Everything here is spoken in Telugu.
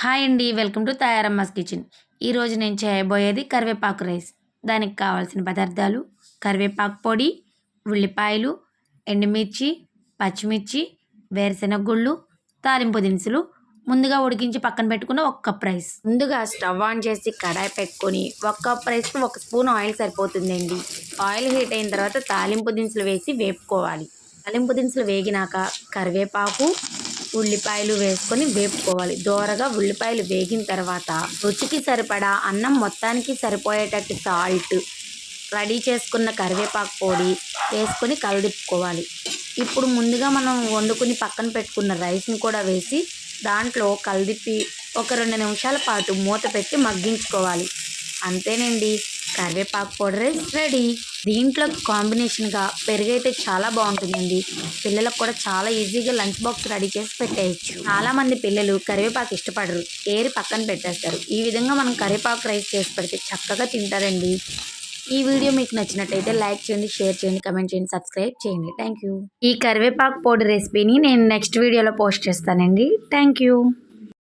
హాయ్ అండి వెల్కమ్ టు తయారమ్మస్ కిచెన్. ఈరోజు నేను చేయబోయేది కరివేపాకు రైస్. దానికి కావాల్సిన పదార్థాలు కరివేపాకు పొడి ఉల్లిపాయలు ఎండుమిర్చి పచ్చిమిర్చి వేరుశెనగ గుళ్ళు తాలింపు దినుసులు ముందుగా ఉడికించి పక్కన పెట్టుకున్న ఒక కప్ రైస్. ముందుగా స్టవ్ ఆన్ చేసి కడాయి పెట్టుకొని ఒక కప్ రైస్కి ఒక స్పూన్ ఆయిల్ సరిపోతుందండి. ఆయిల్ హీట్ అయిన తర్వాత తాలింపు దినుసులు వేసి వేపుకోవాలి. తాలింపు దినుసులు వేగినాక కరివేపాకు ఉల్లిపాయలు వేసుకొని వేపుకోవాలి. దోరగా ఉల్లిపాయలు వేగిన తర్వాత రుచికి సరిపడా అన్నం మొత్తానికి సరిపోయేటట్టు సాల్ట్ రెడీ చేసుకున్న కరివేపాకు పొడి వేసుకొని కలదిప్పుకోవాలి. ఇప్పుడు ముందుగా మనం వండుకుని పక్కన పెట్టుకున్న రైస్ని కూడా వేసి దాంట్లో కలిదిప్పి ఒక రెండు నిమిషాల పాటు మూత పెట్టి మగ్గించుకోవాలి. అంతేనండి. కరివేపాకు పౌడర్ రైస్ రెడీ. దీంట్లో కాంబినేషన్గా పెరుగైతే చాలా బాగుంటుందండి. పిల్లలకు కూడా చాలా ఈజీగా లంచ్ బాక్స్ రెడీ చేసి పెట్టేయచ్చు. చాలా మంది పిల్లలు కరివేపాకు ఇష్టపడరు. ఏరి పక్కన పెట్టేస్తారు. ఈ విధంగా మనం కరివేపాకు రైస్ చేసి పెడితే చక్కగా తింటారండి. ఈ వీడియో మీకు నచ్చినట్టయితే లైక్ చేయండి షేర్ చేయండి కమెంట్ చేయండి సబ్స్క్రైబ్ చేయండి. థ్యాంక్ యూ ఈ కరివేపాకు పొడి రెసిపీని నేను నెక్స్ట్ వీడియోలో పోస్ట్ చేస్తానండి. Thank you